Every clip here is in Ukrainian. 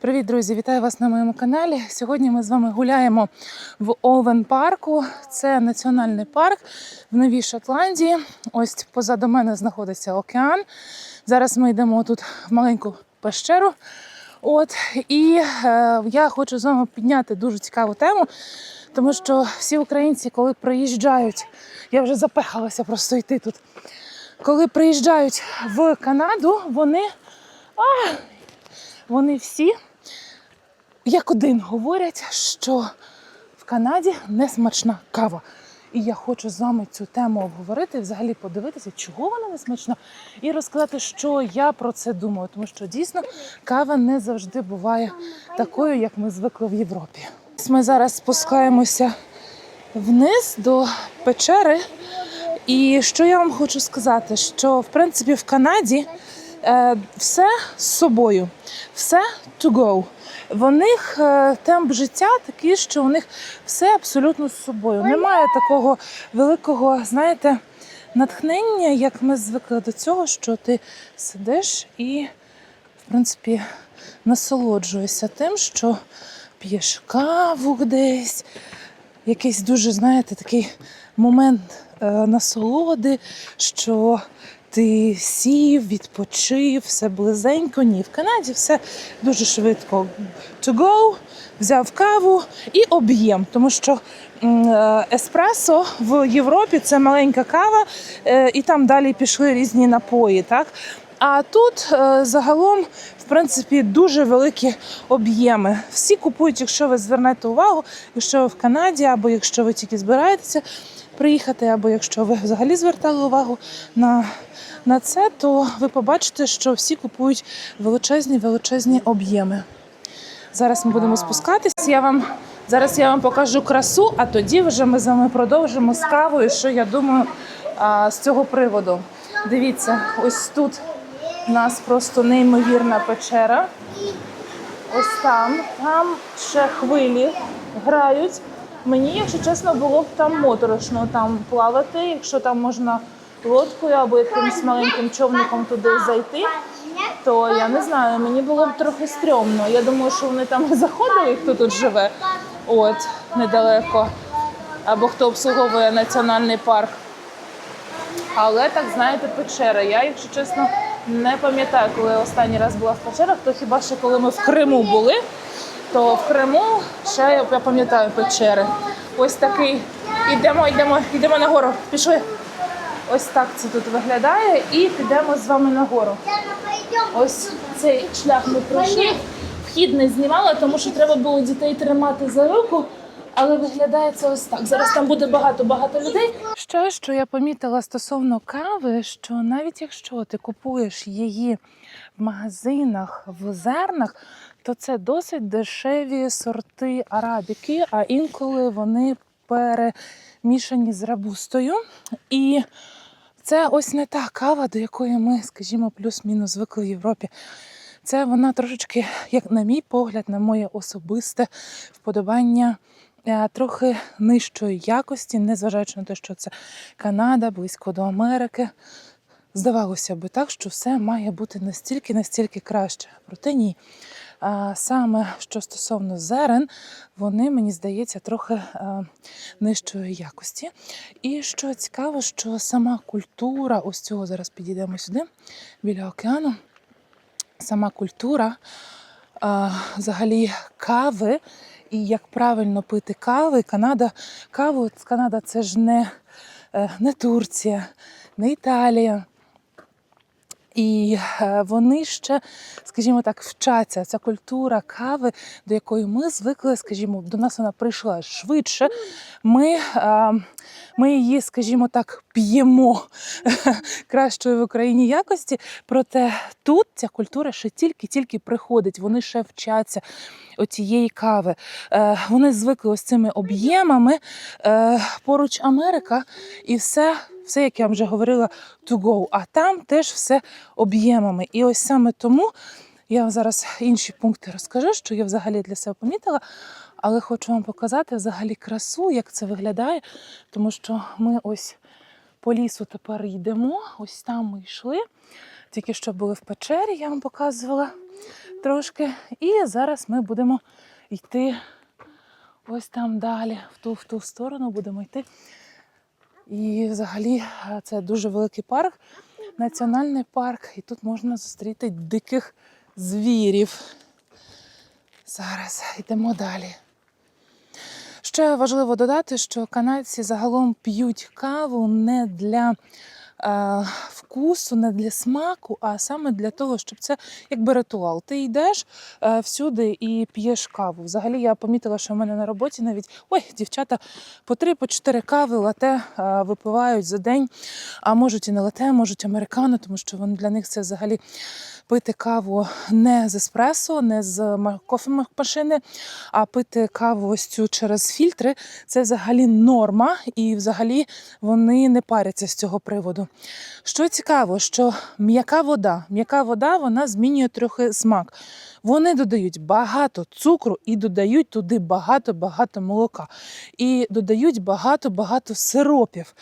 Привіт, друзі! Вітаю вас на моєму каналі. Сьогодні ми з вами гуляємо в Овен парку. Це національний парк в Новій Шотландії. Ось позаду мене знаходиться океан. Зараз ми йдемо тут в маленьку пещеру. От і е, я хочу з вами підняти дуже цікаву тему, тому що всі українці, коли приїжджають, я вже запехалася просто йти тут. Коли приїжджають в Канаду, вони, а, вони всі як один говорять, що в Канаді не смачна кава. І я хочу з вами цю тему обговорити, взагалі подивитися, чого вона не смачна, і розказати, що я про це думаю. Тому що дійсно кава не завжди буває такою, як ми звикли в Європі. Ми зараз спускаємося вниз до печери. І що я вам хочу сказати, що в принципі в Канаді е, все з собою, все to go. В них е, темп життя такий, що у них все абсолютно з собою. Немає такого великого, знаєте, натхнення, як ми звикли до цього, що ти сидиш і, в принципі, насолоджуєшся тим, що п'єш каву десь, якийсь дуже, знаєте, такий момент е, насолоди, що ти сів, відпочив, все близенько. Ні, в Канаді все дуже швидко. To go, взяв каву і об'єм, тому що е, еспресо в Європі це маленька кава, е, і там далі пішли різні напої. Так? А тут е, загалом, в принципі, дуже великі об'єми. Всі купують, якщо ви звернете увагу, якщо ви в Канаді, або якщо ви тільки збираєтеся приїхати, або якщо ви взагалі звертали увагу на, на це, то ви побачите, що всі купують величезні величезні об'єми. Зараз ми будемо спускатись. Я вам зараз я вам покажу красу, а тоді вже ми з вами продовжимо з кавою. Що я думаю а, з цього приводу. Дивіться, ось тут у нас просто неймовірна печера. Ось там, там ще хвилі грають. Мені, якщо чесно, було б там моторошно там плавати, якщо там можна лодкою або якимось маленьким човником туди зайти, то я не знаю, мені було б трохи стрьомно. Я думаю, що вони там заходили, хто тут живе, от недалеко, або хто обслуговує національний парк. Але так знаєте, печера. Я, якщо чесно, не пам'ятаю, коли останній раз була в печерах, то хіба що коли ми в Криму були, то в Криму ще я пам'ятаю печери. Ось такий. Йдемо, йдемо, йдемо нагору. Пішли. Ось так це тут виглядає, і підемо з вами нагору. Ось цей шлях ми пройшли. Вхід не знімала, тому що треба було дітей тримати за руку. Але виглядає це ось так. Зараз там буде багато-багато людей. Ще що я помітила стосовно кави, що навіть якщо ти купуєш її в магазинах, в зернах, то це досить дешеві сорти арабіки, а інколи вони перемішані з рабустою. І це ось не та кава, до якої ми, скажімо, плюс-мінус звикли в Європі. Це вона трошечки, як на мій погляд, на моє особисте вподобання. е, Трохи нижчої якості, незважаючи на те, що це Канада, близько до Америки. Здавалося би так, що все має бути настільки, настільки краще. Проте ні. А саме що стосовно зерен, вони, мені здається, трохи е, нижчої якості. І що цікаво, що сама культура, ось цього зараз підійдемо сюди, біля океану, сама культура взагалі кави і як правильно пити кави. Канада, каву, Канада це ж не, е, не Турція, не Італія. І е, вони ще, скажімо так, вчаться. Ця культура кави, до якої ми звикли, скажімо, до нас вона прийшла швидше. Ми, е, ми її, скажімо так, п'ємо кращої в Україні якості. Проте тут ця культура ще тільки-тільки приходить. Вони ще вчаться оцієї кави. Е, Вони звикли ось цими об'ємами. Поруч Америка і все. Все, як я вам вже говорила, to go. А там теж все об'ємами. І ось саме тому я вам зараз інші пункти розкажу, що я взагалі для себе помітила, але хочу вам показати взагалі красу, як це виглядає, тому що ми ось по лісу тепер йдемо. Ось там ми йшли. Тільки що були в печері, я вам показувала трошки. І зараз ми будемо йти ось там далі, в ту, в ту сторону будемо йти. І взагалі е, це дуже великий парк, національний парк, і тут можна зустріти диких звірів. Зараз йдемо далі. Ще важливо додати, що канадці загалом п'ють каву не для вкусу, не для смаку, а саме для того, щоб це якби ритуал. Ти йдеш е, всюди і п'єш каву. Взагалі я помітила, що в мене на роботі навіть ой, дівчата по три, по чотири кави лате е, випивають за день, а можуть і не лате, можуть американо, тому що вони для них це взагалі пити каву не з еспресо, не з ма- кофемашини, а пити каву ось цю через фільтри це взагалі норма, і взагалі вони не паряться з цього приводу. Що цікаво, що м'яка вода, м'яка вода вона змінює трохи смак. Вони додають багато цукру і додають туди багато-багато молока. І додають багато-багато сиропів.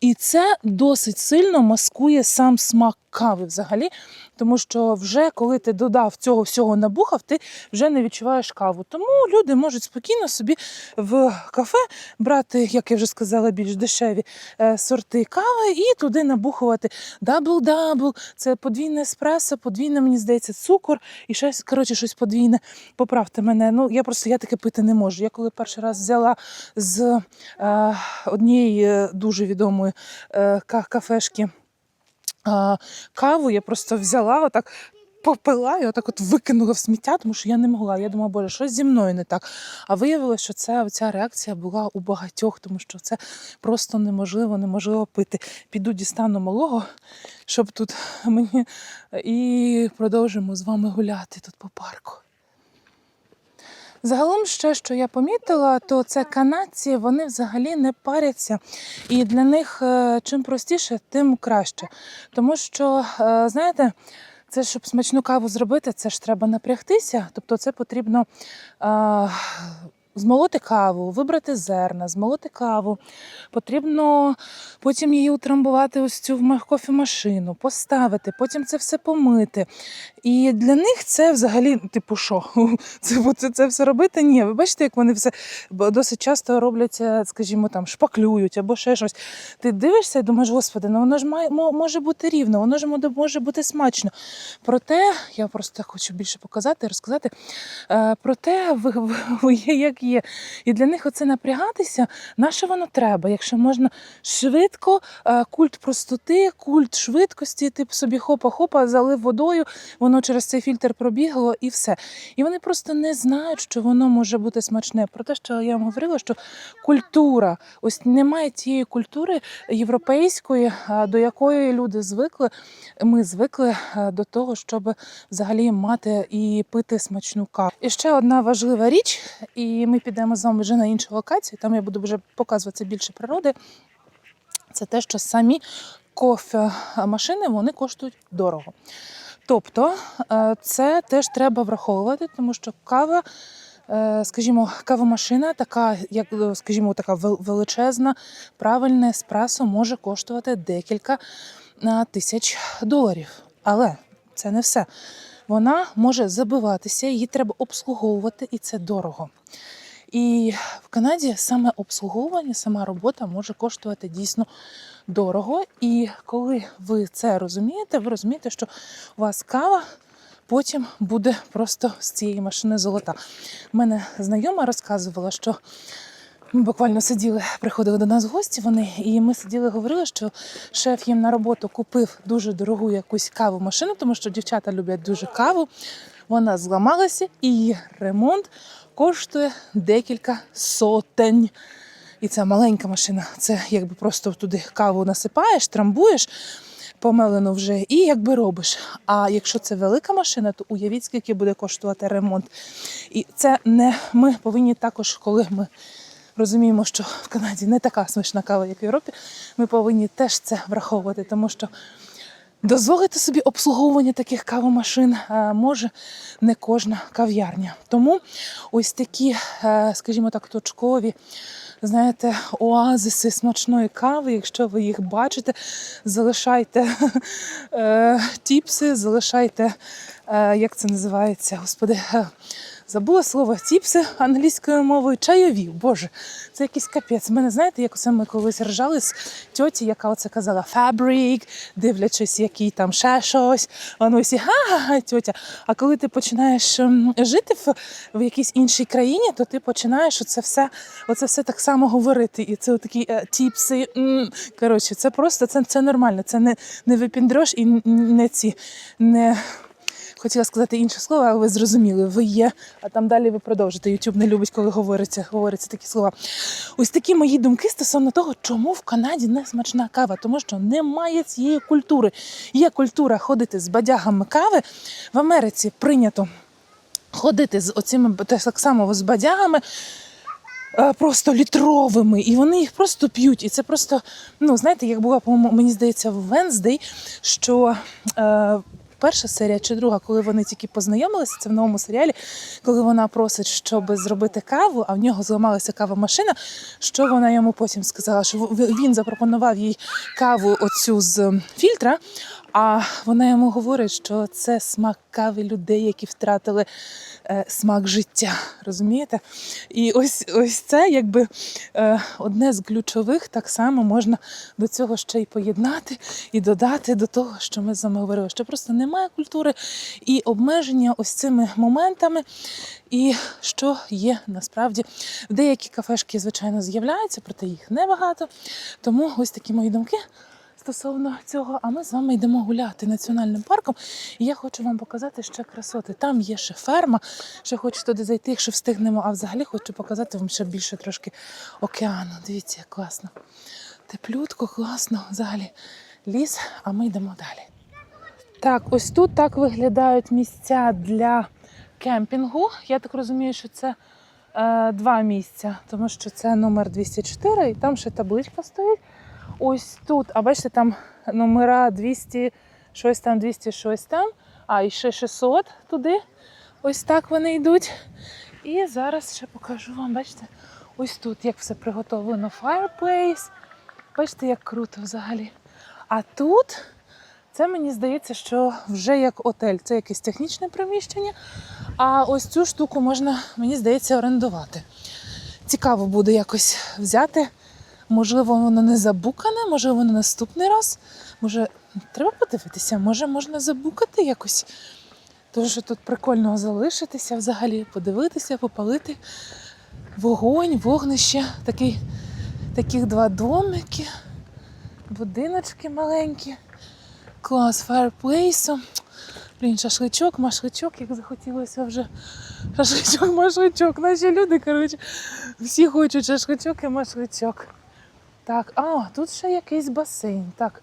І це досить сильно маскує сам смак кави взагалі. Тому що вже коли ти додав цього всього набухав, ти вже не відчуваєш каву. Тому люди можуть спокійно собі в кафе брати, як я вже сказала, більш дешеві е, сорти кави і туди набухувати дабл-дабл. Це подвійне еспресо, подвійне, мені здається, цукор і щось, коротше, щось подвійне. Поправте мене. Ну я просто я таке пити не можу. Я коли перший раз взяла з е, однієї е, дуже відомої е, кафешки каву я просто взяла, отак попила і отак от викинула в сміття, тому що я не могла. Я думала, боже, щось зі мною не так. А виявилося, що це ця реакція була у багатьох, тому що це просто неможливо, неможливо пити. Піду дістану малого, щоб тут мені і продовжимо з вами гуляти тут по парку. Загалом, ще що я помітила, то це канадці, вони взагалі не паряться. І для них е, чим простіше, тим краще. Тому що, е, знаєте, це щоб смачну каву зробити, це ж треба напрягтися. Тобто, це потрібно е, змолоти каву, вибрати зерна, змолоти каву. Потрібно потім її утрамбувати ось цю в ма- кофемашину, поставити, потім це все помити. І для них це взагалі, типу, що? Це, це, це все робити? Ні. Ви бачите, як вони все досить часто роблять, е, скажімо, там шпаклюють або ще щось. Ти дивишся і думаєш, господи, ну воно ж має може бути рівно, воно ж може бути смачно. Проте я просто хочу більше показати, розказати. Е, проте ви, ви, як є. І для них оце напрягатися, на що воно треба, якщо можна швидко, е, культ простоти, культ швидкості, ти собі хопа-хопа, залив водою, воно через цей фільтр пробігло і все. І вони просто не знають, що воно може бути смачне. Про те, що я вам говорила, що культура, ось немає тієї культури європейської, до якої люди звикли. Ми звикли до того, щоб взагалі мати і пити смачну каву. І ще одна важлива річ, і ми підемо з вами вже на іншу локацію. Там я буду вже показувати більше природи. Це те, що самі кофемашини вони коштують дорого. Тобто е, це теж треба враховувати, тому що кава, е, скажімо, кавомашина, така, як е, скажімо, така величезна, правильне еспресо може коштувати декілька тисяч доларів. Але це не все. Вона може забиватися, її треба обслуговувати, і це дорого. І в Канаді саме обслуговування, сама робота може коштувати дійсно дорого. І коли ви це розумієте, ви розумієте, що у вас кава потім буде просто з цієї машини золота. У мене знайома розказувала, що ми буквально сиділи, приходили до нас гості вони, і ми сиділи, говорили, що шеф їм на роботу купив дуже дорогу якусь каву машину, тому що дівчата люблять дуже каву. Вона зламалася, і ремонт коштує декілька сотень. І ця маленька машина, це якби просто туди каву насипаєш, трамбуєш помелену вже і якби робиш. А якщо це велика машина, то уявіть, скільки буде коштувати ремонт. І це не ми повинні також, коли ми розуміємо, що в Канаді не така смачна кава, як в Європі, ми повинні теж це враховувати, тому що. Дозволити собі обслуговування таких кавомашин е, може не кожна кав'ярня. Тому ось такі, е, скажімо так, точкові знаєте, оазиси смачної кави. Якщо ви їх бачите, залишайте е, тіпси, залишайте, як це називається, господи. Е, Забула слово тіпси англійською мовою, чайові. Боже, це якийсь капець. Мене знаєте, як оце ми колись ржали з тьоті, яка оце казала фабрик, дивлячись, який там ще щось. Воно всі га-га-га, тьотя. А коли ти починаєш ем, жити в, в якійсь іншій країні, то ти починаєш оце все, оце все так само говорити. І це такі е, тіпси. Коротше, це просто це, це нормально. Це не, не випіндрож і не ці не. Хотіла сказати інше слово, але ви зрозуміли, ви є, а там далі ви продовжите. YouTube не любить, коли говориться, говориться такі слова. Ось такі мої думки стосовно того, чому в Канаді не смачна кава, тому що немає цієї культури. Є культура ходити з бадягами кави. В Америці прийнято ходити з оцими так само з бадягами. е, Просто літровими, і вони їх просто п'ють. І це просто, ну знаєте, як була, по-моєму, мені здається, в Венздей, що е, перша серія чи друга, коли вони тільки познайомилися, це в новому серіалі, коли вона просить, щоб зробити каву, а в нього зламалася кавомашина. Що вона йому потім сказала? Що він запропонував їй каву оцю з фільтра. А вона йому говорить, що це смак кави людей, які втратили е, смак життя. Розумієте? І ось ось це якби е, одне з ключових, так само можна до цього ще й поєднати і додати до того, що ми з вами говорили, що просто немає культури і обмеження ось цими моментами. І що є насправді деякі кафешки, звичайно, з'являються, проте їх небагато. Тому ось такі мої думки стосовно цього. А ми з вами йдемо гуляти національним парком. І я хочу вам показати ще красоти. Там є ще ферма. Ще хочу туди зайти, якщо встигнемо. А взагалі хочу показати вам ще більше трошки океану. Дивіться, як класно. Теплютко, класно. Взагалі ліс, а ми йдемо далі. Так, ось тут так виглядають місця для кемпінгу. Я так розумію, що це е, два місця, тому що це номер 204, і там ще табличка стоїть. Ось тут, а бачите, там номера 200, щось там, 200, щось там, а і ще 600 туди. Ось так вони йдуть. І зараз ще покажу вам, бачите, ось тут як все приготовлено. Fireplace. Бачите, як круто взагалі. А тут це мені здається, що вже як отель. Це якесь технічне приміщення. А ось цю штуку можна, мені здається, орендувати. Цікаво буде якось взяти. Можливо, воно не забукане, можливо, на наступний раз. Може, треба подивитися, може можна забукати якось. Тому що тут прикольно залишитися взагалі, подивитися, попалити вогонь, вогнище, такий, таких два домики, будиночки маленькі. Клас, фаерплейсом. Блін, шашличок, машличок, як захотілося вже. Шашличок, машличок. Наші люди, коротше, всі хочуть шашличок і машличок. Так, а, тут ще якийсь басейн. Так,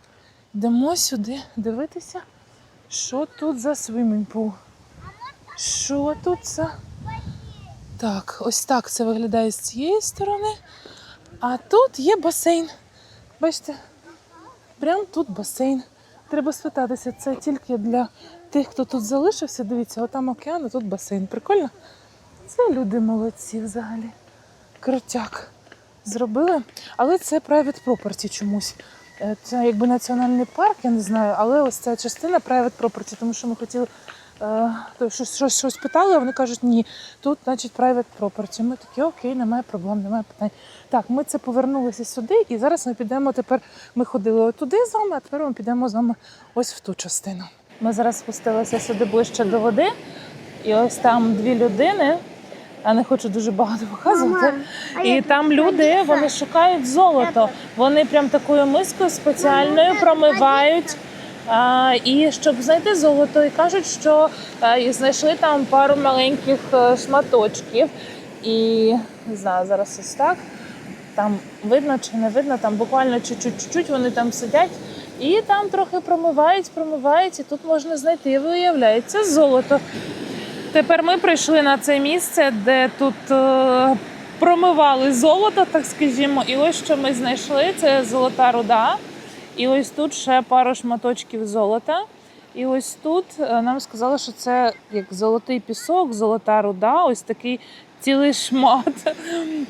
йдемо сюди дивитися, що тут за свимінг-пул. Що тут за. Так, ось так це виглядає з цієї сторони. А тут є басейн. Бачите, прямо тут басейн. Треба спитатися, це тільки для тих, хто тут залишився. Дивіться, отам океан, а тут басейн. Прикольно? Це люди молодці взагалі. Крутяк. Зробили. Але це private property чомусь. Е, Це якби національний парк, я не знаю, але ось ця частина private property, тому що ми хотіли е, то щось, щось, щось питали, а вони кажуть, ні, тут, значить, private property. Ми такі, окей, немає проблем, немає питань. Так, ми це повернулися сюди, і зараз ми підемо тепер. Ми ходили отуди з вами, а тепер ми підемо з вами ось в ту частину. Ми зараз спустилися сюди ближче до води, і ось там дві людини. Я не хочу дуже багато показувати. І там люди вони шукають золото. Вони прям такою мискою спеціальною промивають. А, і щоб знайти золото, і кажуть, що а, і знайшли там пару маленьких е, шматочків. І не знаю, зараз ось так. Там видно чи не видно, там буквально чуть-чуть вони там сидять і там трохи промивають, промивають, і тут можна знайти, виявляється, золото. Тепер ми прийшли на це місце, де тут е, промивали золото, так скажімо. І ось що ми знайшли: це золота руда. І ось тут ще пару шматочків золота. І ось тут е, нам сказали, що це як золотий пісок, золота руда, ось такий цілий шмат.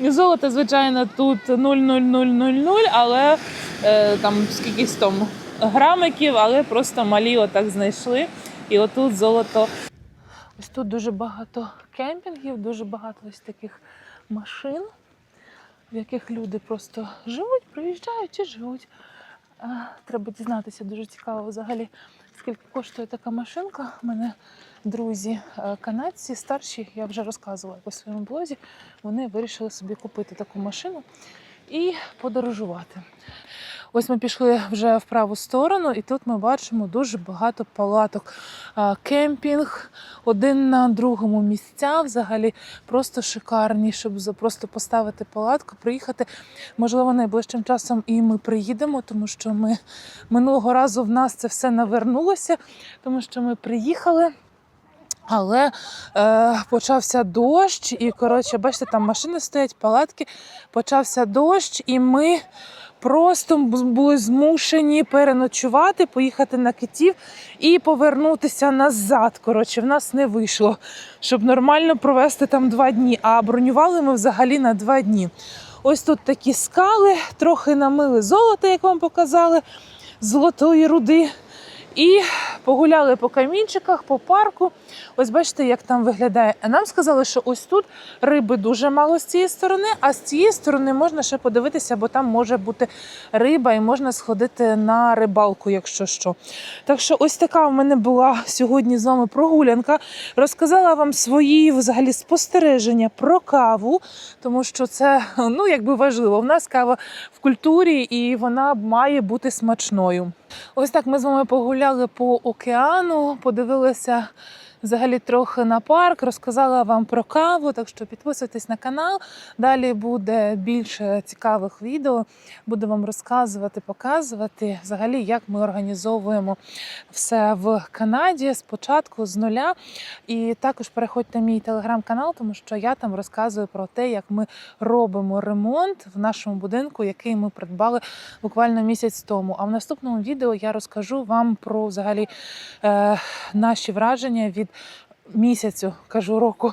Золото, звичайно, тут 0,0000, але е, там скількись там грамиків, але просто малі отак знайшли. І отут золото. Ось тут дуже багато кемпінгів, дуже багато ось таких машин, в яких люди просто живуть, приїжджають і живуть. Треба дізнатися, дуже цікаво взагалі, скільки коштує така машинка. У мене друзі е, канадці, старші, я вже розказувала по своєму блозі, вони вирішили собі купити таку машину і подорожувати. Ось ми пішли вже в праву сторону, і тут ми бачимо дуже багато палаток. Кемпінг один на другому місця, взагалі просто шикарні, щоб просто поставити палатку, приїхати. Можливо, найближчим часом і ми приїдемо, тому що ми минулого разу в нас це все навернулося, тому що ми приїхали. Але е, почався дощ, і коротше, бачите, там машини стоять, палатки. Почався дощ, і ми просто були змушені переночувати, поїхати на китів і повернутися назад. Коротше, в нас не вийшло, щоб нормально провести там два дні. А бронювали ми взагалі на два дні. Ось тут такі скали, трохи намили золото, як вам показали, золотої руди. І погуляли по камінчиках, по парку. Ось бачите, як там виглядає. А нам сказали, що ось тут риби дуже мало з цієї сторони, а з цієї сторони можна ще подивитися, бо там може бути риба і можна сходити на рибалку, якщо що. Так що ось така в мене була сьогодні з вами прогулянка. Розказала вам свої взагалі спостереження про каву, тому що це ну якби важливо. В нас кава в культурі і вона має бути смачною. Ось так ми з вами погуляли по океану, подивилися взагалі трохи на парк, розказала вам про каву. Так що підписуйтесь на канал. Далі буде більше цікавих відео. Буду вам розказувати, показувати взагалі, як ми організовуємо все в Канаді спочатку з нуля. І також переходьте мій телеграм-канал, тому що я там розказую про те, як ми робимо ремонт в нашому будинку, який ми придбали буквально місяць тому. А в наступному відео я розкажу вам про взагалі е, наші враження від. Місяцю кажу року,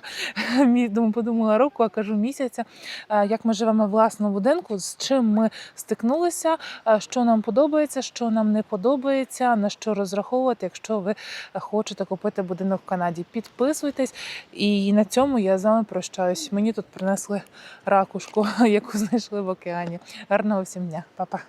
подумала року, а кажу місяця. Як ми живемо в власному будинку, з чим ми стикнулися, що нам подобається, що нам не подобається, на що розраховувати, якщо ви хочете купити будинок в Канаді. Підписуйтесь, і на цьому я з вами прощаюсь. Мені тут принесли ракушку, яку знайшли в океані. Гарного всім дня, Па-па.